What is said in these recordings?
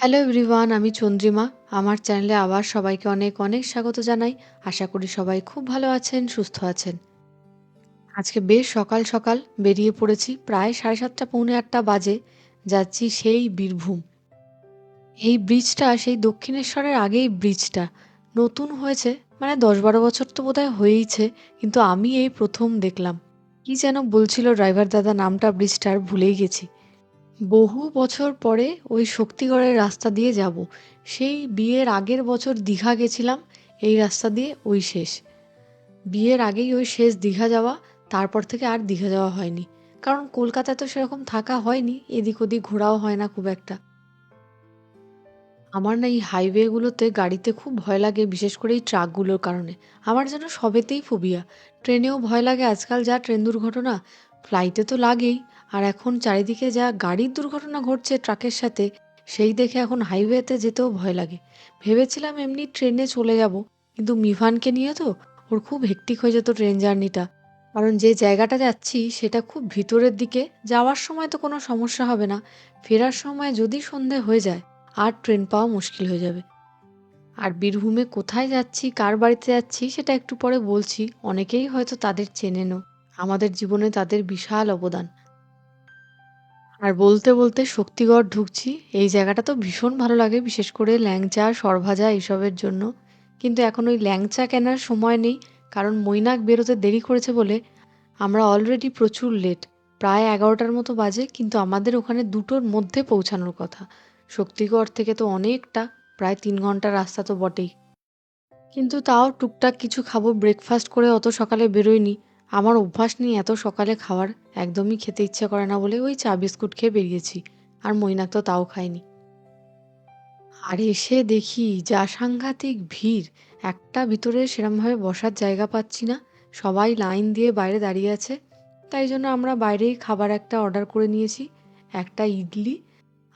Hello everyone আমি চন্দ্রিমা। আমার চ্যানেলে আবার সবাইকে অনেক অনেক স্বাগত জানাই। আশা করি সবাই খুব ভালো আছেন, সুস্থ আছেন। আজকে বেশ সকাল সকাল বেরিয়ে পড়েছি, প্রায় সাড়ে সাতটা, পৌনে আটটা বাজে। যাচ্ছি সেই বীরভূম। এই ব্রিজটা সেই দক্ষিণেশ্বরের আগেই ব্রিজটা নতুন হয়েছে মানে দশ বারো বছর তো বোধহয় হয়েইছে, কিন্তু আমি এই প্রথম দেখলাম। কি যেন বলছিল ড্রাইভার দাদা, নামটা ব্রিজটার ভুলেই গেছি। বহু বছর পরে ওই শক্তিগড়ের রাস্তা দিয়ে যাব। সেই বিয়ের আগের বছর দীঘা গেছিলাম, এই রাস্তা দিয়ে ওই শেষ। বিয়ের আগেই ওই শেষ দীঘা যাওয়া, তারপর থেকে আর দীঘা যাওয়া হয়নি। কারণ কলকাতায় তো সেরকম থাকা হয়নি, এদিক ওদিক ঘোরাও হয় না খুব একটা। আমার না এই হাইওয়েগুলোতে গাড়িতে খুব ভয় লাগে, বিশেষ করে এই ট্রাকগুলোর কারণে। আমার যেন সবেতেই ফোবিয়া ট্রেনেও ভয় লাগে আজকাল যা ট্রেন দুর্ঘটনা ফ্লাইটে তো লাগেই। আর এখন চারিদিকে যা গাড়ির দুর্ঘটনা ঘটছে ট্রাকের সাথে, সেই দেখে এখন হাইওয়েতে যেতেও ভয় লাগে। ভেবেছিলাম এমনি ট্রেনে চলে যাব, কিন্তু মিভানকে নিয়ে তো ওর খুব হেক্টিক হয়ে যেত ট্রেন জার্নিটা। কারণ যে জায়গাটা যাচ্ছি, সেটা খুব ভিতরের দিকে, যাওয়ার সময় তো কোনো সমস্যা হবে না। ফেরার সময় যদি সন্ধে হয়ে যায়, আর ট্রেন পাওয়া মুশকিল হয়ে যাবে। আর বীরভূমে কোথায় যাচ্ছি, কার বাড়িতে যাচ্ছি, সেটা একটু পরে বলছি। অনেকেই হয়তো তাদের চেনেনও আমাদের জীবনে তাদের বিশাল অবদান। আর বলতে বলতে শক্তিগড় ঢুকছি। এই জায়গাটা তো ভীষণ ভালো লাগে, বিশেষ করে ল্যাংচা, সরভাজা এইসবের জন্য। কিন্তু এখন ওই ল্যাংচা কেনার সময় নেই, কারণ মৈনাক বেরোতে দেরি করেছে বলে আমরা অলরেডি প্রচুর লেট প্রায় এগারোটার মতো বাজে, কিন্তু আমাদের ওখানে দুটোর মধ্যে পৌঁছানোর কথা। শক্তিগড় থেকে তো অনেকটা, প্রায় তিন ঘণ্টার রাস্তা তো বটেই। কিন্তু তাও টুকটাক কিছু খাব ব্রেকফাস্ট করে অত সকালে বেরোয়নি। আমার অভ্যাস নেই এত সকালে খাওয়ার একদমই খেতে ইচ্ছে করে না বলে ওই চা বিস্কুট খেয়ে বেরিয়েছি। আর মৈনাক তো তাও খায়নি। আর এসে দেখি যা সাংঘাতিক ভিড়, একটা ভিতরে সেরমভাবে বসার জায়গা পাচ্ছি না, সবাই লাইন দিয়ে বাইরে দাঁড়িয়ে আছে। তাই জন্য আমরা বাইরেই খাবার একটা অর্ডার করে নিয়েছি, একটা ইডলি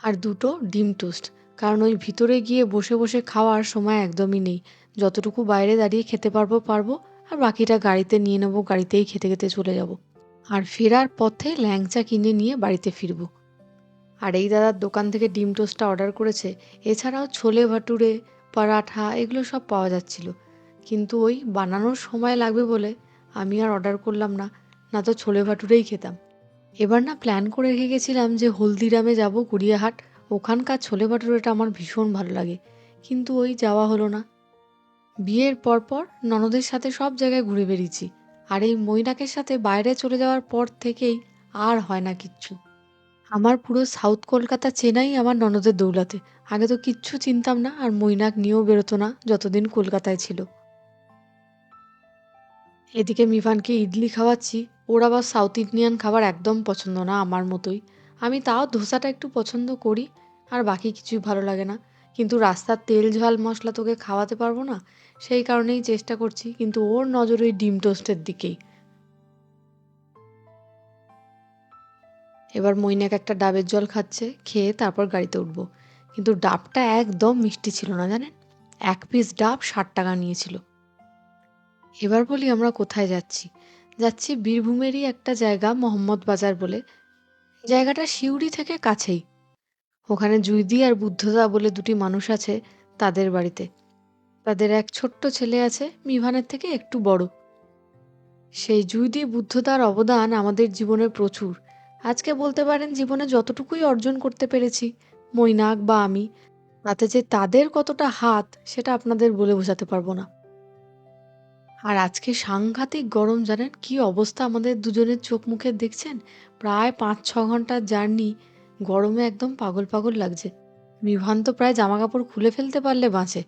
আর দুটো ডিম টোস্ট। কারণ ওই ভিতরে গিয়ে বসে বসে খাওয়ার সময় একদমই নেই। যতটুকু বাইরে দাঁড়িয়ে খেতে পারব পারব। আর বাকিটা গাড়িতে নিয়ে নেব, গাড়িতেই খেতে খেতে চলে যাব। আর ফেরার পথে ল্যাংচা কিনে নিয়ে বাড়িতে ফিরবো। আর এই দাদার দোকান থেকে ডিম টোস্টটা অর্ডার করেছে, এছাড়াও ছোলে ভাটুরে, পরাঠা, এগুলো সব পাওয়া যাচ্ছিল। কিন্তু ওই বানানোর সময় লাগবে বলে আমি আর অর্ডার করলাম না না তো ছোলে ভাটুরেই খেতাম। এবার না প্ল্যান করে রেখে গেছিলাম যে হলদিরামে যাব, গড়িয়াহাট। ওখানকার ছোলে ভাটুরেটা আমার ভীষণ ভালো লাগে। কিন্তু ওই যাওয়া হলো না। বিয়ের পরপর ননদের সাথে সব জায়গায় ঘুরে বেরিয়েছি আর এই মৈনাকের সাথে বাইরে চলে যাওয়ার পর থেকেই আর হয় না কিচ্ছু। আমার পুরো সাউথ কলকাতা চেনাই আমার ননদের দৌলাতে। আগে তো কিচ্ছু চিনতাম না আর মৈনাক নিয়েও বেরোতো না যতদিন কলকাতায় ছিল। এদিকে মিফানকে ইডলি খাওয়াচ্ছি, ওর আবার সাউথ ইন্ডিয়ান খাবার একদম পছন্দ না আমার মতোই। আমি তাও ধোসাটা একটু পছন্দ করি, আর বাকি কিছুই ভালো লাগে না। কিন্তু রাস্তার তেল, ঝাল, মশলা তোকে খাওয়াতে পারব না। সেই কারণেই চেষ্টা করছি, কিন্তু ওর নজর ওই ডিম টোস্টের দিকেই। এবার মৈনাক একটা ডাবের জল খাচ্ছে, খেয়ে তারপর গাড়িতে উঠবো। কিন্তু ডাবটা একদম মিষ্টি ছিল না, জানেন? এক পিস ডাব ষাট টাকা নিয়েছিল। এবার বলি আমরা কোথায় যাচ্ছি? যাচ্ছি বীরভূমেরই একটা জায়গা, মোহাম্মদ বাজার বলে। জায়গাটা সিউড়ি থেকে কাছেই। ওখানে জুইদি আর বুদ্ধদা বলে দুটি মানুষ আছে তাদের বাড়িতে। তাদের এক ছোট্ট ছেলে আছে, মিভানের থেকে একটু বড়। সেই জুইদি বুদ্ধদার অবদান আমাদের জীবনে প্রচুর। আজকে বলতে পারেন জীবনে যতটুকুই অর্জন করতে পেরেছি, মৈনাক বা আমি, তাতে যে তাদের কতটা হাত, সেটা আপনাদের বলে বোঝাতে পারব না। আর আজকে সাংঘাতিক গরম, জানেন কি অবস্থা আমাদের দুজনের চোখ মুখে দেখছেন? প্রায় পাঁচ ছ ঘণ্টার জার্নি গরমে একদম পাগল পাগল লাগছে। মিভান তো প্রায় জামা কাপড় খুলে ফেলতে পারলে বাঁচে।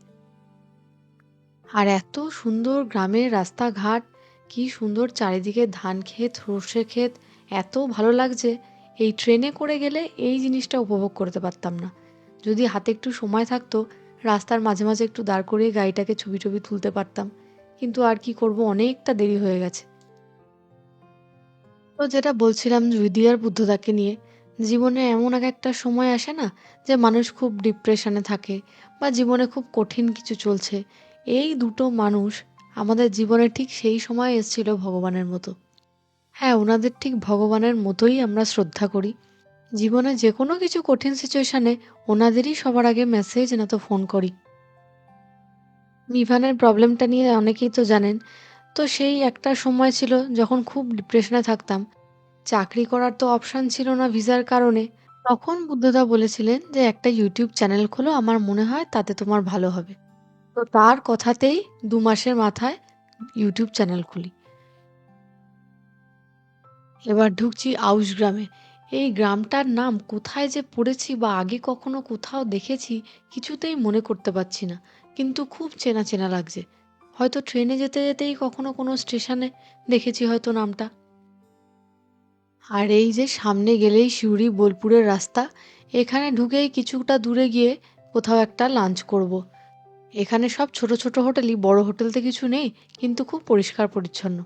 আর এত সুন্দর গ্রামের রাস্তাঘাট, কি সুন্দর চারিদিকে ধান ক্ষেত, সর্ষে ক্ষেত, এত ভালো লাগছে। এই ট্রেনে করে গেলে এই জিনিসটা উপভোগ করতে পারতাম না। যদি হাতে একটু সময় থাকতো, রাস্তার মাঝে মাঝে একটু দাঁড় করিয়ে গাড়িটাকে ছবি টবি তুলতে পারতাম। কিন্তু আর কি করব, অনেকটা দেরি হয়ে গেছে। তো যেটা বলছিলাম জুইদি আর বুদ্ধদাকে নিয়ে জীবনে এমন এক একটা সময় আসে না যে মানুষ খুব ডিপ্রেশনে থাকে বা জীবনে খুব কঠিন কিছু চলছে। এই দুটো মানুষ আমাদের জীবনে ঠিক সেই সময় এসেছিল ভগবানের মতো। হ্যাঁ ওনাদের ঠিক ভগবানের মতোই আমরা শ্রদ্ধা করি। জীবনে যে কোনো কিছু কঠিন সিচুয়েশানে ওনাদেরই সবার আগে মেসেজ না তো ফোন করি। মিভানের প্রবলেমটা নিয়ে অনেকেই তো জানেন। তো সেই একটা সময় ছিল যখন খুব ডিপ্রেশনে থাকতাম। চাকরি করার তো অপশান ছিল না ভিসার কারণে। তখন বুদ্ধদা বলেছিলেন যে, একটা ইউটিউব চ্যানেল খোলো, আমার মনে হয় তাতে তোমার ভালো হবে। তো তার কথাতেই দু মাসের মাথায় ইউটিউব চ্যানেল খুলি। এবার ঢুকছি আউশ গ্রামে। এই গ্রামটার নাম কোথায় যে পড়েছি বা আগে কখনো কোথাও দেখেছি, কিছুতেই মনে করতে পারছি না। কিন্তু খুব চেনা চেনা লাগছে। হয়তো ট্রেনে যেতে যেতেই কখনো কোনো স্টেশনে দেখেছি হয়তো নামটা। আর এই যে সামনে গেলেই সিউড়ি, বোলপুরের রাস্তা, এখানে ঢুকেই কিছুটা দূরে গিয়ে কোথাও একটা লাঞ্চ করব। এখানে সব ছোট ছোট হোটেলই, বড় হোটেলতে কিছু নেই, কিন্তু খুব পরিষ্কার পরিচ্ছন্ন।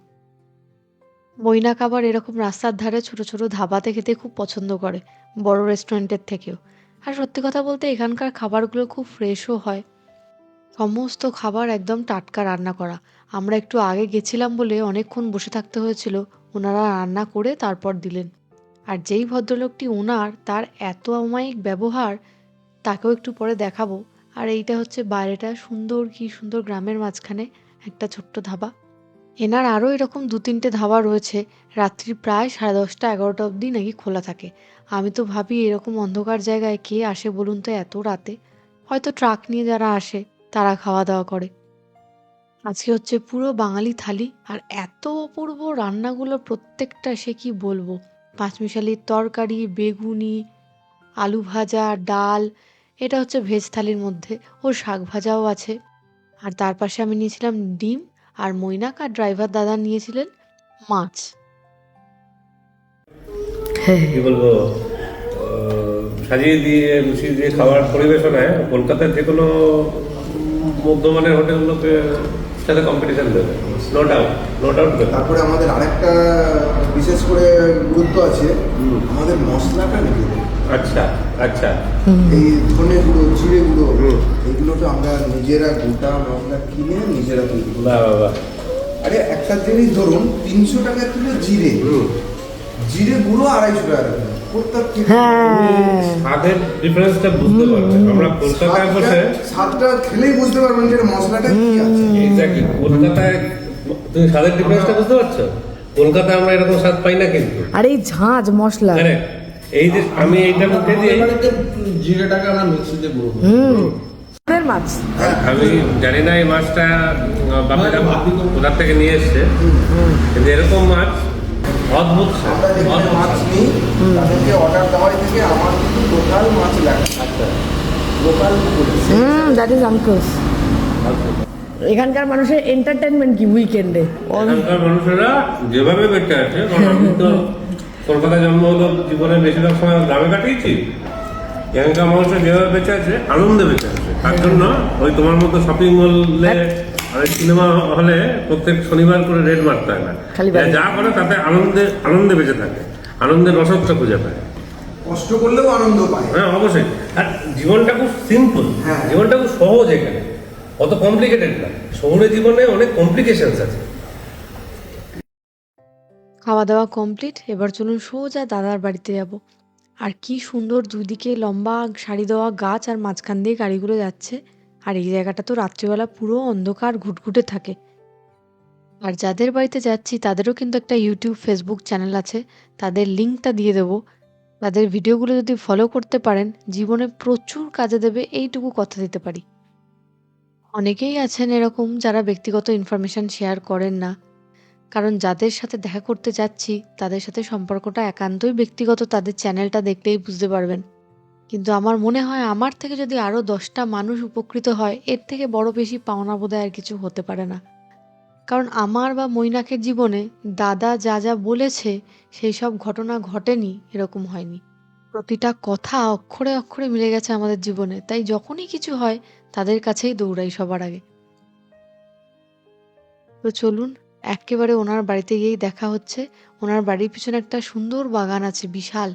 মৈনাক আবার এরকম রাস্তার ধারে ছোট ছোট ধাবাতে খেতে খুব পছন্দ করে, বড় রেস্টুরেন্টের থেকেও। আর সত্যি কথা বলতে এখানকার খাবারগুলো খুব ফ্রেশও হয়। সমস্ত খাবার একদম টাটকা রান্না করা। আমরা একটু আগে গেছিলাম বলে অনেকক্ষণ বসে থাকতে হয়েছিল ওনারা রান্না করে তারপর দিলেন। আর যেই ভদ্রলোকটি ওনার তার এত অমায়িক ব্যবহার, তাকেও একটু পরে দেখাবো। আর এইটা হচ্ছে বাইরেটা, সুন্দর কি সুন্দর গ্রামের মাঝখানে একটা ছোট্ট ধাবা। এনার আরও এরকম দু তিনটে ধাবা রয়েছে, রাত্রি প্রায় সাড়ে দশটা, এগারোটা অবধি নাকি খোলা থাকে। আমি তো ভাবি এরকম অন্ধকার জায়গায় কে আসে বলুন তো এত রাতে? হয়তো ট্রাক নিয়ে যারা আসে, তারা খাওয়া দাওয়া করে। আজকে হচ্ছে পুরো বাঙালি থালি আর এত অপূর্ব রান্নাগুলো প্রত্যেকটা সে কি বলব? পাঁচমিশালির তরকারি বেগুনি আলু ভাজা ডাল এটা হচ্ছে ভেজ থালির মধ্যে। ও শাক ভাজাও আছে। আর তার পাশে আমি নিয়েছিলাম ডিম আর মৈনাক আর ড্রাইভার দাদা নিয়েছিলেন মাছ। কি বলব? সাজিয়ে দিয়ে গুছিয়ে দিয়ে খাবার পরিবেশনায় কলকাতার যে কোনো মধ্যমানের হোটেলগুলোকে সাথে কম্পিটিশন দেবে নো ডাউট নো ডাউট দেবে। তারপরে আমাদের আরেকটা বিশেষ করে গুরুত্ব আছে আমাদের মশলাটা নিজেদের আচ্ছা আচ্ছা। এই ধনে গুঁড়ো জিরে গুঁড়ো হুম। এগুলোকে আমরা নিজেরা গোটা মশলা কিনে নিজেরা তৈরি করি। বাহ আরে একটা জিনিস ধরুন তিনশো টাকা কিলো জিরে। জিরে গুঁড়ো আড়াইশো টাকা স্বাদের ডিফারেন্সটা বুঝতে পারবে আমরা কলকাতায় বসে স্বাদটা- খেলেই বুঝতে পারবেন যে মশলাটা কি আছে। এক্স্যাক্টলি কলকাতায় তুমি স্বাদের ডিফারেন্সটা বুঝতে পারছ? কলকাতায় আমরা এরকম স্বাদ পাই না কিন্তু। আর এই ঝাঁঝ মশলা. এই যে আমি এইটা মুখে দিয়ে জিরেটাকে আমরা মিক্সিতে গুঁড়ো করি। মাছ। আমি জানি না এই মাছটা বাপিরা কোথার থেকে নিয়ে এসছে। কিন্তু এরকম মাছ অদ্ভুত আমরা যেখানে মাছ। নিই তাদেরকে অর্ডার দেওয়ার থেকে আমার কিন্তু লোকাল মাছ লাগে। আচ্ছা। Local hmm that is uncles এখানকার মানুষের এন্টারটেনমেন্ট কি উইকেন্ডে এখানকার মানুষেরা যেভাবে বেঁচে আছে আমি তো কলকাতায় জন্ম হলো জীবনে বেশিরভাগ সময় গ্রামে কাটিয়েছি। এখানকার মানুষের যেভাবে বেঁচে আছে আনন্দে বেঁচে আছে। তার জন্য ওই তোমার মতো শপিং মলে আর সিনেমা হলে প্রত্যেক শনিবার করে রেড মারতে হয় না। খালি যা করে তাতে আনন্দে আনন্দে বেঁচে থাকে। আনন্দের রসদটা খুঁজে পায়। কষ্ট করলেও আনন্দ পায়। হ্যাঁ অবশ্যই। আর জীবনটা খুব সিম্পল হ্যাঁ। জীবনটা খুব সহজ এখানে। অত কমপ্লিকেটেড না। শহুরে জীবনে অনেক কমপ্লিকেশনস আছে। খাওয়া দাওয়া কমপ্লিট এবার চলুন সোজা দাদার বাড়িতে যাব। আর কি সুন্দর দুদিকে লম্বা সারি দেওয়া গাছ আর মাঝখান দিয়ে গাড়িগুলো যাচ্ছে। আর এই জায়গাটা তো রাত্রিবেলা পুরো অন্ধকার, ঘুটঘুটে থাকে। আর যাদের বাড়িতে যাচ্ছি, তাদেরও কিন্তু একটা ইউটিউব, ফেসবুক চ্যানেল আছে। তাদের লিঙ্কটা দিয়ে দেবো। তাদের ভিডিওগুলো যদি ফলো করতে পারেন, জীবনে প্রচুর কাজে দেবে, এইটুকু কথা দিতে পারি। অনেকেই আছেন এরকম যারা ব্যক্তিগত ইনফরমেশন শেয়ার করেন না। কারণ যাদের সাথে দেখা করতে যাচ্ছি, তাদের সাথে সম্পর্কটা একান্তই ব্যক্তিগত, তাদের চ্যানেলটা দেখলেই বুঝতে পারবেন। কিন্তু আমার মনে হয় আমার থেকে যদি আরও দশটা মানুষ উপকৃত হয়, এর থেকে বড় বেশি পাওনা বোধহয় আর কিছু হতে পারে না। কারণ আমার বা মৈনাকের জীবনে দাদা যা যা বলেছে, সেই সব ঘটনা ঘটেনি, এরকম হয়নি। প্রতিটা কথা অক্ষরে অক্ষরে মিলে গেছে আমাদের জীবনে, তাই যখনই কিছু হয়, তাদের কাছেই দৌড়াই সবার আগে। তো চলুন, একেবারে ওনার বাড়িতে গিয়েই দেখা হচ্ছে। ওনার বাড়ির পিছনে একটা সুন্দর বাগান আছে, বিশাল।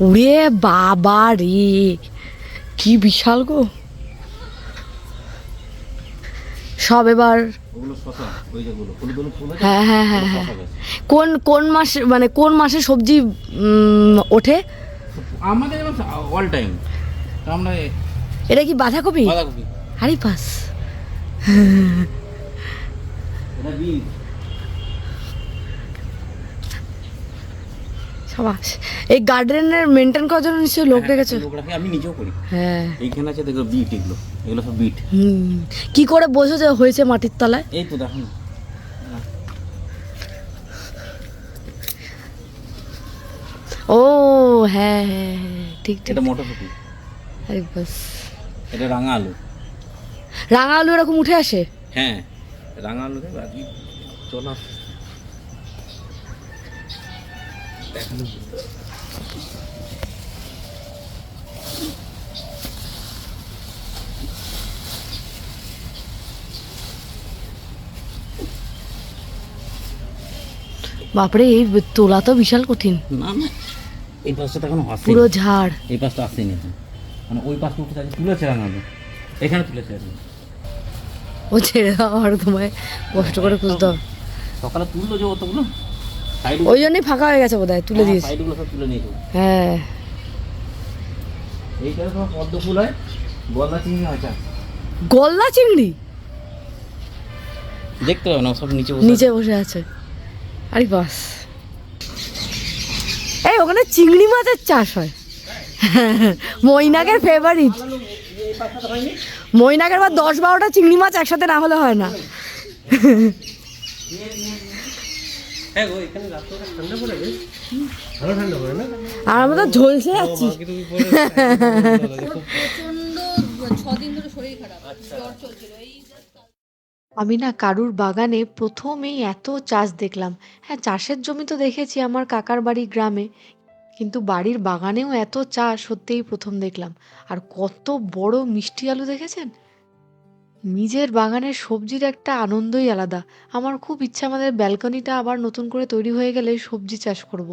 উড়ে বাবা রে কি বিশাল গো। সব এবার হ্যাঁ হ্যাঁ হ্যাঁ হ্যাঁ। কোন কোন মাসে মানে কোন মাসে সবজি ওঠে? আমাদের অল টাইম আমরা এটা কি বাঁধাকপি? বাঁধাকপি। আরে বাস। এটা বিট সবাস। এই গার্ডেনের মেনটেন করার জন্য নিশ্চয়ই লোক রেখেছো। লোক রাখে আমি নিজেও করি। হ্যাঁ। এইখানে আছে দেখো বিট এগুলো এগুলো সব বিট। হুম। কি করে বোঝো যে হয়েছে মাটির তলায়? এই তো দেখো। না ও হ্যাঁ হ্যাঁ হ্যাঁ ঠিক ঠিক। এটা মটরশুঁটি। আরে বাস। এটা রাঙা আলু। রাঙা আলু এরকম উঠে আসে? হ্যাঁ রাঙা আলু আর বাপরে এই তোলা তো বিশাল কঠিন। না না এই পাশটা তো এখনও আসেনি। পুরো ঝাড়। এই পাশটা আসেনি মানে ওই পাশটা উঠে তুলেছে রাঙা আলু এখানে তুলেছে আর ও ছেড়ে দাও আর তোমায় কষ্ট করে খুঁজতে হবে। সকালে তুললো যে অতগুলো? ওই জন্যই ফাঁকা হয়ে গেছে বোধ হয় তুলে দিয়েছে হ্যাঁ। হয় গলদা চিংড়ি দেখতে পাবে না সব নিচে বসে নিচে বসে আছে। আরে বাস। এই ওখানে চিংড়ি মাছের চাষ হয়। মৈনাকের ফেভারিট মৈনাকের বা দশ বারোটা চিংড়ি মাছ একসাথে না হলে হয় না। আর আমরা তো ঝলসে যাচ্ছি আমি না কারুর বাগানে প্রথমেই এত চাষ দেখলাম। হ্যাঁ চাষের জমি তো দেখেছি আমার কাকার বাড়ি গ্রামে। কিন্তু বাড়ির বাগানেও এত চাষ সত্যিই প্রথম দেখলাম। আর কত বড় মিষ্টি আলু দেখেছেন? নিজের বাগানের সবজির একটা আনন্দই আলাদা। আমার খুব ইচ্ছা আমাদের ব্যালকনিটা আবার নতুন করে তৈরি হয়ে গেলে সবজি চাষ করব।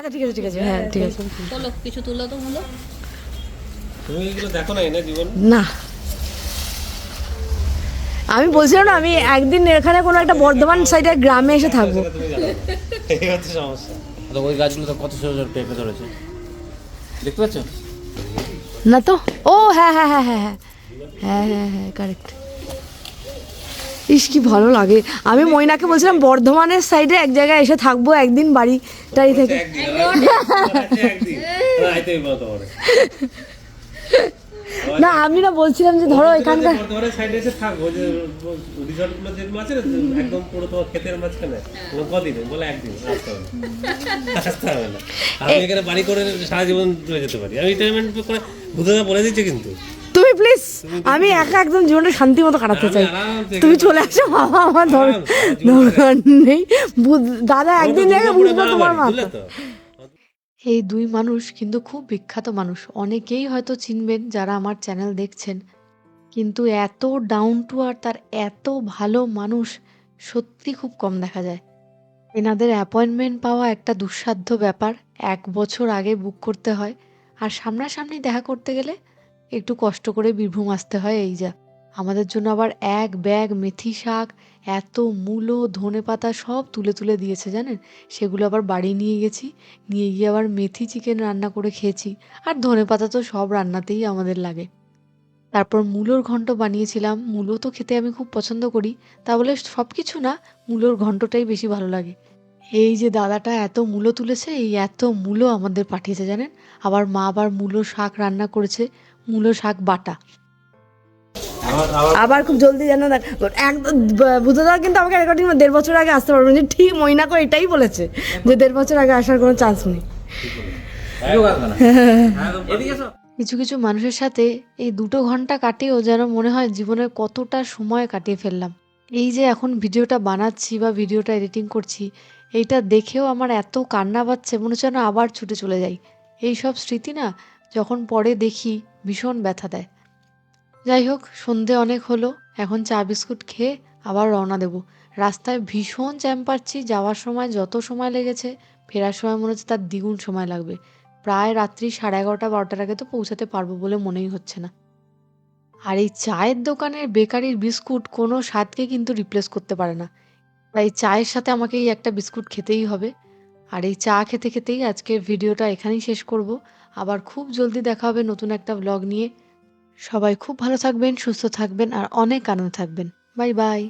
আচ্ছা ঠিক আছে ঠিক আছে। হ্যাঁ ঠিক আছে। তোলো কিছু তুলো তো মূলো তুমি এগুলো দেখো নাই না জীবন। না। আমি বলছিলাম না আমি একদিন এখানে কোনো একটা বর্ধমান সাইডের গ্রামে এসে থাকব। এই হচ্ছে সমস্যা। তো ওই গাছগুলো তো কত সুন্দর পেঁপে ধরেছে। দেখতে পাচ্ছ? না তো? ও হ্যাঁ হ্যাঁ হ্যাঁ হ্যাঁ হ্যাঁ হ্যাঁ হ্যাঁ হ্যাঁ কারেক্ট ইস কি ভালো লাগে। আমি মইনাকে বলছিলাম বর্ধমানের সাইডে এক জায়গায় এসে থাকব একদিন বাড়ি টাড়ি থেকে। না আমি না বলছিলাম যে ধরো এখানকার সাইডে এসে থাকব যে রিসর্টগুলো যেগুলো আছে না একদম পুরো তোমার ক্ষেতের মাঝখানে কদিন? বলে একদিন আসতে হবে না। আসতে হবে না। আমি এখানে বাড়ি করে সারা জীবন চলে যেতে পারি। আমি রিটায়ারমেন্ট করে ভূতদা বলে দিচ্ছে কিন্তু। তুমি প্লিজ আমি একা একদম জীবনটা শান্তি মতো কাটাতে চাই। তুমি চলে আসো বাবা আমার ধর- দরকার নেই। দাদা একদিন দেখে বুঝব তোমার মাথা তো? এই দুই মানুষ কিন্তু খুব বিখ্যাত মানুষ। অনেকেই হয়তো চিনবেন যারা আমার চ্যানেল দেখছেন। কিন্তু এত ডাউন টু আর তার এত ভালো মানুষ সত্যি খুব কম দেখা যায়। এনাদের অ্যাপয়েন্টমেন্ট পাওয়া একটা দুঃসাধ্য ব্যাপার। এক বছর আগে বুক করতে হয়। আর সামনাসামনি দেখা করতে গেলে একটু কষ্ট করে বীরভূম আসতে হয় এই যা। আমাদের জন্য আবার এক ব্যাগ মেথি শাক এত মূলো, ধনে পাতা সব তুলে তুলে দিয়েছে জানেন? সেগুলো আবার বাড়ি নিয়ে গেছি, নিয়ে গিয়ে আবার মেথি চিকেন রান্না করে খেয়েছি। আর ধনে পাতা তো সব রান্নাতেই আমাদের লাগে। তারপর মূলোর ঘন্ট বানিয়েছিলাম। মূলো তো খেতে আমি খুব পছন্দ করি। তা বলে সব কিছু না, মূলোর ঘন্টটাই বেশি ভালো লাগে। এই যে দাদাটা এত মূলো তুলেছে, এই এত মূলো আমাদের পাঠিয়েছে জানেন? আবার মা আবার মূলো শাক রান্না করেছে। মূলো শাক বাটা। আবার খুব জলদি জানো না একদম বুঝতে কিন্তু আমাকে রেকর্ডিং দেড় বছর আগে আসতে পারব না। যে ঠিক মইনা করে এটাই বলেছে যে দেড় বছর আগে আসার কোনো চান্স নেই। কিছু কিছু মানুষের সাথে এই দুটো ঘণ্টা কাটিয়েও যেন মনে হয় জীবনের কতটা সময় কাটিয়ে ফেললাম। এই যে এখন ভিডিওটা বানাচ্ছি বা ভিডিওটা এডিটিং করছি এইটা দেখেও আমার এত কান্না পাচ্ছে মনে হচ্ছে যেন আবার ছুটে চলে যাই। এই সব স্মৃতি না যখন পরে দেখি ভীষণ ব্যথা দেয়। যাই হোক সন্ধে অনেক হলো। এখন চা বিস্কুট খেয়ে আবার রওনা দেব। রাস্তায় ভীষণ জ্যাম পাচ্ছি যাওয়ার সময় যত সময় লেগেছে, ফেরার সময় মনে হচ্ছে তার দ্বিগুণ সময় লাগবে। প্রায় রাত্রি সাড়ে এগারোটা, বারোটার আগে তো পৌঁছাতে পারব বলে মনেই হচ্ছে না। আর এই চায়ের দোকানের বেকারির বিস্কুট কোনো স্বাদকে কিন্তু রিপ্লেস করতে পারে না। তাই চায়ের সাথে আমাকে এই একটা বিস্কুট খেতেই হবে। আর এই চা খেতে খেতেই আজকের ভিডিওটা এখানেই শেষ করব। আবার খুব জলদি দেখা হবে নতুন একটা ব্লগ নিয়ে। সবাই খুব ভালো থাকবেন সুস্থ থাকবেন আর অনেক আনন্দ থাকবেন। Bye bye.